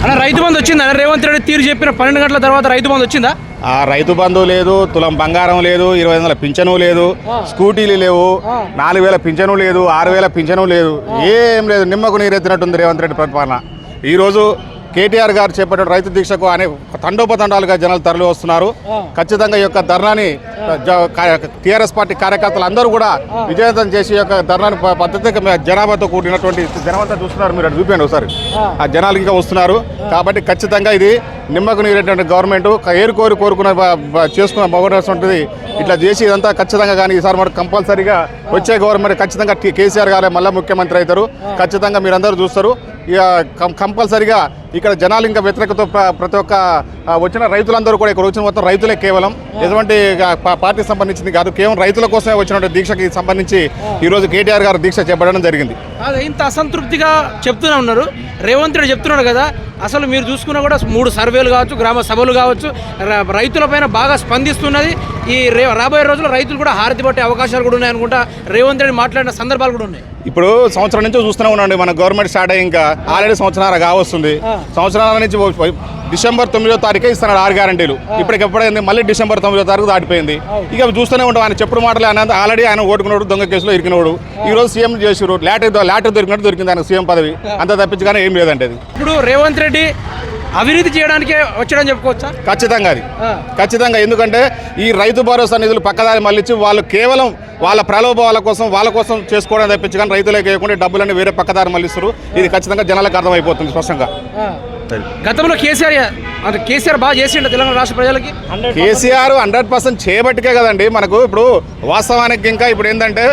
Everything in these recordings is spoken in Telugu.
అన్న రైతు బంధు వచ్చిందా? రేవంత్ రెడ్డి తీరు చెప్పిన పన్నెండు గంటల తర్వాత రైతు బంధు వచ్చిందా? ఆ రైతు బంధువు లేదు తులం బంగారం లేదు ఇరవై వందల పింఛను లేదు స్కూటీలు లేవు నాలుగు వేల పింఛను లేదు ఆరు వేల పింఛను లేదు ఏం లేదు నిమ్మకు నీరెత్తినట్టుంది రేవంత్ రెడ్డి పరిపాలన ఈరోజు కేటీఆర్ గారు చేపట్టిన రైతు దీక్షకు అనే తండోపతండాలుగా జనాలు తరలి వస్తున్నారు. ఖచ్చితంగా ఈ యొక్క ధర్నాని టీఆర్ఎస్ పార్టీ కార్యకర్తలు అందరూ కూడా విజయవంతం చేసి యొక్క ధర్నాని పద్ధతిగా జనాభాతో కూడినటువంటి జనమంతా చూస్తున్నారు మీరు అటు చూపించండి ఒకసారి. ఆ. జనాలు ఇంకా వస్తున్నారు. కాబట్టి ఖచ్చితంగా ఇది నిమ్మకు నీరేటువంటి గవర్నమెంట్ ఏరు కోరి కోరుకున్న చేసుకున్న బాగుంటుంది ఇట్లా చేసి ఇదంతా ఖచ్చితంగా కానీ ఈసారి మనకు కంపల్సరీగా వచ్చే గవర్నమెంట్ ఖచ్చితంగా కేసీఆర్ గారే మళ్ళీ ముఖ్యమంత్రి అవుతారు. ఖచ్చితంగా మీరందరూ చూస్తారు. ఇక కంపల్సరీగా ఇక్కడ జనాలు ఇంకా వ్యతిరేకత ప్ర- ప్రతి ఒక్క వచ్చిన రైతులందరూ కూడా ఇక్కడ వచ్చిన మొత్తం రైతులే కేవలం. ఎటువంటి పార్టీకి సంబంధించింది కాదు కేవలం రైతుల కోసమే వచ్చినటువంటి దీక్షకి సంబంధించి ఈరోజు కేటీఆర్ గారు దీక్ష చేపట్టడం జరిగింది. అదే ఇంత అసంతృప్తిగా చెప్తూనే ఉన్నారు. రేవంత్ రెడ్డి చెప్తున్నాడు కదా అసలు మీరు చూసుకున్నా కూడా మూడు సర్వేలు కావచ్చు గ్రామ సభలు కావచ్చు రైతులపైన బాగా స్పందిస్తున్నది. ఈ రే రాబోయే రోజుల్లో రైతులు కూడా హారతి పట్టే అవకాశాలు కూడా ఉన్నాయి అనుకుంటా రేవంత్ రెడ్డి మాట్లాడిన సందర్భాలు కూడా ఉన్నాయి. ఇప్పుడు సంవత్సరం నుంచి చూస్తూనే ఉన్నాండి మన గవర్నమెంట్ స్టార్ట్ అయ్యి ఇంకా ఆల్రెడీ సంవత్సరాలు కావస్తుంది. సంవత్సరాల నుంచి డిసెంబర్ తొమ్మిదో తారీఖే ఇస్తున్నాడు ఆరు గ్యారంటీలు. ఇప్పటికి ఎప్పుడైంది? మళ్ళీ డిసెంబర్ తొమ్మిదో తారీఖు దాటిపోయింది. ఇక చూస్తూనే ఉంటాం. ఆయన చెప్పుడు మాటలు ఆయన ఆల్రెడీ ఆయన ఓటుకున్నాడు దొంగ కేసులో ఇరికినోడు. ఈ రోజు సీఎం చేసిరు లాటర్ లాటర్ దొరికినట్టు దొరికింది ఆయన సీఎం పదవి. అంత తప్పించుగానే ఏం లేదంటే ఇప్పుడు రేవంత్ రెడ్డి అవినీతి చేయడానికే వచ్చాడని చెప్పుకోవచ్చా? ఖచ్చితంగా అది. ఖచ్చితంగా. ఎందుకంటే ఈ రైతు భరోసా నిధులు పక్కదారి మళ్ళించి వాళ్ళు కేవలం వాళ్ళ ప్రలోభాల కోసం వాళ్ళ కోసం చేసుకోవడం తప్పించి కానీ రైతులే చేయకుండా డబ్బులన్నీ వేరే పక్కదారి మళ్ళిస్తారు ఇది ఖచ్చితంగా జనాలకు అర్థమైపోతుంది స్పష్టంగా. గతంలో కేసీఆర్ అంటే కేసీఆర్ బాగా చేసిండు తెలంగాణ రాష్ట్ర ప్రజలకి? కేసీఆర్ హండ్రెడ్ పర్సెంట్ చేయబట్టికే కదండి. మనకు ఇప్పుడు వాస్తవానికి ఇంకా ఇప్పుడు ఏంటంటే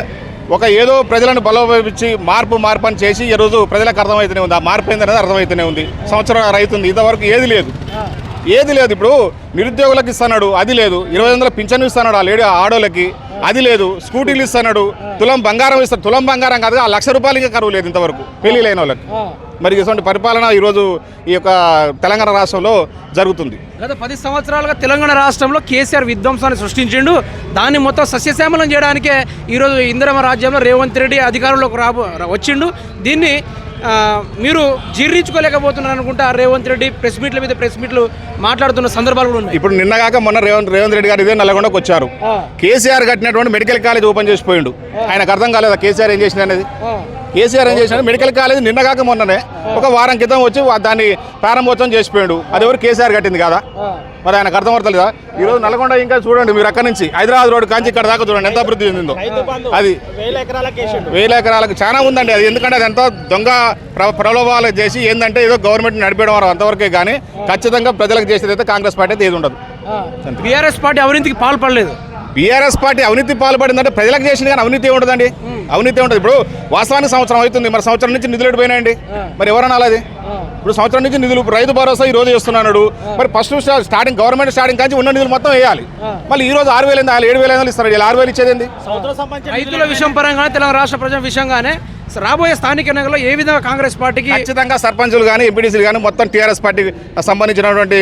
ఒక ఏదో ప్రజలను బలోపేపించి మార్పు మార్పు అని చేసి ఈ రోజు ప్రజలకు అర్థమవుతూనే ఉంది. ఆ మార్పు ఏందనేది అర్థమవుతూనే ఉంది. సంవత్సరం రైతుంది. ఇంతవరకు ఏది లేదు. ఏది లేదు. ఇప్పుడు నిరుద్యోగులకు ఇస్తున్నాడు. అది లేదు. ఇరవై వందల పింఛను ఇస్తున్నాడు ఆ లేడీ ఆడోళ్ళకి. అది లేదు. స్కూటీలు ఇస్తున్నాడు తులం బంగారం ఇస్తాడు తులం బంగారం కాదు ఆ లక్ష రూపాయలు ఇంకా కరువు లేదు ఇంతవరకు. పెళ్ళి లేని వాళ్ళకి. మరి ఇటువంటి పరిపాలన ఈరోజు ఈ యొక్క తెలంగాణ రాష్ట్రంలో జరుగుతుంది. గత పది సంవత్సరాలుగా తెలంగాణ రాష్ట్రంలో కేసీఆర్ విధ్వంసాన్ని సృష్టించిండు. దాన్ని మొత్తం సస్యశ్యామలం చేయడానికే ఈరోజు ఇందిరమ రాజ్యంలో రేవంత్ రెడ్డి అధికారంలోకి రాబో వచ్చిండు. దీన్ని మీరు జీర్ణించుకోలేకపోతున్నారు అనుకుంటా రేవంత్ రెడ్డి ప్రెస్ మీట్ల మీద ప్రెస్ మీట్లు మాట్లాడుతున్న సందర్భాలు కూడా ఉన్నాయి. ఇప్పుడు నిన్నగాక మొన్న రేవంత్ రేవంత్ రెడ్డి గారు ఇదే నల్లగొండకు వచ్చారు. కేసీఆర్ కట్టినటువంటి మెడికల్ కాలేజ్ ఓపెన్ చేసిపోయిండు ఆయనకు అర్థం కాలేదా? కేసీఆర్ ఏం చేసిన అనేది? కేసీఆర్ ఏం చేసినాడు మెడికల్ కాలేజ్ నిన్నగాక మొన్ననే ఒక వారం క్రితం వచ్చి దాన్ని ప్రారంభోత్సవం చేసిపోయాడు. అది ఎవరు? కేసీఆర్ కట్టింది కదా? మరి ఆయనకు అర్థం అవుతలేదా ఈ రోజు నల్గొండ ఇంకా చూడండి మీరు అక్కడి నుంచి. హైదరాబాద్ రోడ్ కాంచి ఇక్కడ దాకా చూడండి ఎంత అభివృద్ధి చెందిందో. అది వేల ఎకరాలకు చాలా ఉందండి అది. ఎందుకంటే అది ఎంతో దొంగ ప్ర- ప్రలోభాలు చేసి ఏంటంటే ఏదో గవర్నమెంట్ నడిపేయడం వారు అంతవరకే కానీ ఖచ్చితంగా ప్రజలకు చేసేది అయితే కాంగ్రెస్ పార్టీ అయితే ఏది ఉండదు. బీఆర్ఎస్ పార్టీ అవినీతికి పాల్పడలేదు. బీఆర్ఎస్ పార్టీ అవినీతి పాల్పడిందంటే ప్రజలకు చేసింది కానీ అవినీతి ఉండదండి అవినీతి ఉండదు ఇప్పుడు వాస్తవానికి సంవత్సరం అవుతుంది. మరి సంవత్సరం నుంచి నిధులు ఎటు పోయినాయండి? మరి ఎవరన్నా అలాది ఇప్పుడు సంవత్సరం నుంచి నిధులు రైతు భరోసా ఈ రోజు చేస్తున్నాడు మరి ఫస్ట్ స్టార్టింగ్ గవర్నమెంట్ స్టార్టింగ్ కానీ ఉన్న నిధులు మొత్తం వేయాలి. మళ్ళీ ఈ రోజు ఆరు వేలు ఏడు వేలు ఏందో ఇస్తారు ఆరు వేలు ఇచ్చేది రైతుల విషయం పరంగానే తెలంగాణ రాష్ట్ర ప్రజల విషయంగానే రాబోయే స్థానిక ఎన్నికల్లో ఏ విధంగా కాంగ్రెస్ పార్టీకి ఖచ్చితంగా సర్పంచులు కానీ ఎంపీడీసీలు కానీ మొత్తం టీఆర్ఎస్ పార్టీకి సంబంధించినటువంటి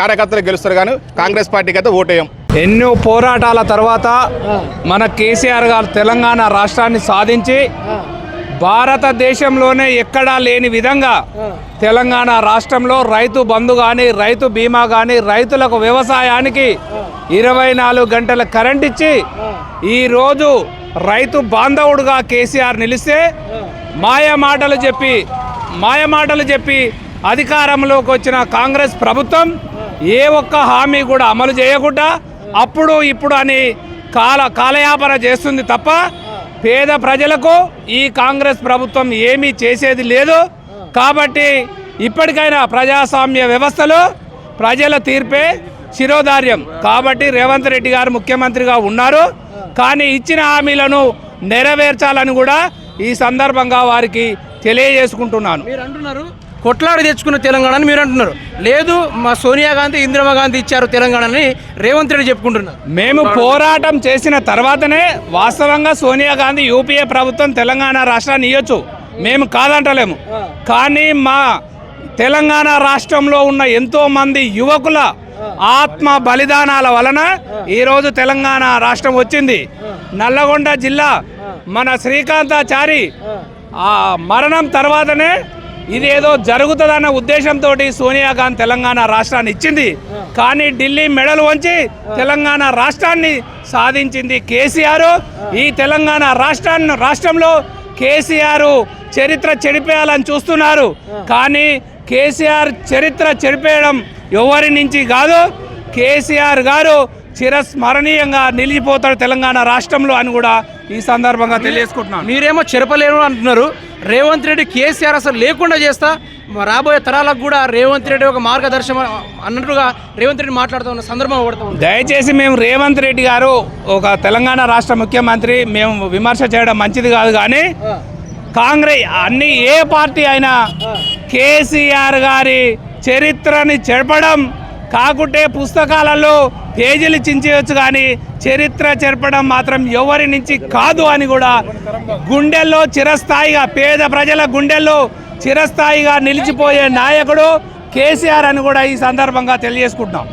కార్యకర్తలు గెలుస్తారు కానీ కాంగ్రెస్ పార్టీకి అయితే ఓటేయం. ఎన్నో పోరాటాల తర్వాత మన కేసీఆర్ గారు తెలంగాణ రాష్ట్రాన్ని సాధించి భారతదేశంలోనే ఎక్కడా లేని విధంగా తెలంగాణ రాష్ట్రంలో రైతు బంధు కానీ రైతు బీమా కానీ రైతులకు వ్యవసాయానికి ఇరవై నాలుగు గంటల కరెంట్ ఇచ్చి ఈరోజు రైతు బాంధవుడుగా కేసీఆర్ నిలిస్తే మాయ మాటలు చెప్పి మాయ మాటలు చెప్పి అధికారంలోకి వచ్చిన కాంగ్రెస్ ప్రభుత్వం ఏ ఒక్క హామీ కూడా అమలు చేయకుండా అప్పుడు ఇప్పుడు అని కాల కాలయాపన చేస్తుంది తప్ప పేద ప్రజలకు ఈ కాంగ్రెస్ ప్రభుత్వం ఏమీ చేసేది లేదు. కాబట్టి ఇప్పటికైనా ప్రజాస్వామ్య వ్యవస్థలో ప్రజల తీర్పే శిరోధార్యం. కాబట్టి రేవంత్ రెడ్డి గారు ముఖ్యమంత్రిగా ఉన్నారు. కానీ ఇచ్చిన హామీలను నెరవేర్చాలని కూడా ఈ సందర్భంగా వారికి తెలియజేసుకుంటున్నాను. మీరు అంటున్నారు కొట్లాడి తెచ్చుకున్న తెలంగాణ అని మీరు అంటున్నారు. లేదు మా సోనియా గాంధీ ఇందిరా గాంధీ ఇచ్చారు తెలంగాణని రేవంత్ రెడ్డి చెప్పుకుంటున్నారు. మేము పోరాటం చేసిన తర్వాతనే వాస్తవంగా సోనియా గాంధీ యూపీఏ ప్రభుత్వం తెలంగాణ రాష్ట్రాన్ని ఇవ్వచ్చు మేము కాదంటలేము. కానీ మా తెలంగాణ రాష్ట్రంలో ఉన్న ఎంతో మంది యువకుల ఆత్మ బలిదానాల వలన ఈరోజు తెలంగాణ రాష్ట్రం వచ్చింది. నల్లగొండ జిల్లా మన శ్రీకాంతాచారి ఆ మరణం తర్వాతనే ఇదేదో జరుగుతుందన్న ఉద్దేశంతో సోనియా గాంధీ తెలంగాణ రాష్ట్రాన్ని ఇచ్చింది. కానీ ఢిల్లీ మెడలు వంచి తెలంగాణ రాష్ట్రాన్ని సాధించింది కేసీఆర్. ఈ తెలంగాణ రాష్ట్రాన్ని రాష్ట్రంలో కేసీఆర్ చరిత్ర చెడిపేయాలని చూస్తున్నారు. కానీ కేసీఆర్ చరిత్ర చెడిపేయడం ఎవరి నుంచి కాదు కేసీఆర్ గారు చిరస్మరణీయంగా నిలిచిపోతాడు తెలంగాణ రాష్ట్రంలో అని కూడా ఈ సందర్భంగా తెలియజేసుకుంటున్నాను. మీరేమో చెరపలేరు అంటున్నారు. రేవంత్ రెడ్డి కేసీఆర్ అసలు లేకుండా చేస్తా. రాబోయే తరాలకు కూడా రేవంత్ రెడ్డి ఒక మార్గదర్శనం అన్నట్టుగా రేవంత్ రెడ్డి మాట్లాడుతూ ఉన్న సందర్భం దయచేసి మేము రేవంత్ రెడ్డి గారు ఒక తెలంగాణ రాష్ట్ర ముఖ్యమంత్రి మేము విమర్శ చేయడం మంచిది కాదు కానీ కాంగ్రెస్ అన్ని ఏ పార్టీ అయినా కేసీఆర్ గారి చరిత్రని చెరపడం కాకుంటే పుస్తకాలలో పేజీలు చించేయచ్చు కానీ చరిత్ర చెరపడం మాత్రం ఎవరి నుంచి కాదు అని కూడా గుండెల్లో చిరస్థాయిగా పేద ప్రజల గుండెల్లో చిరస్థాయిగా నిలిచిపోయే నాయకుడు కేసీఆర్ అని కూడా ఈ సందర్భంగా తెలియజేసుకుంటున్నాం.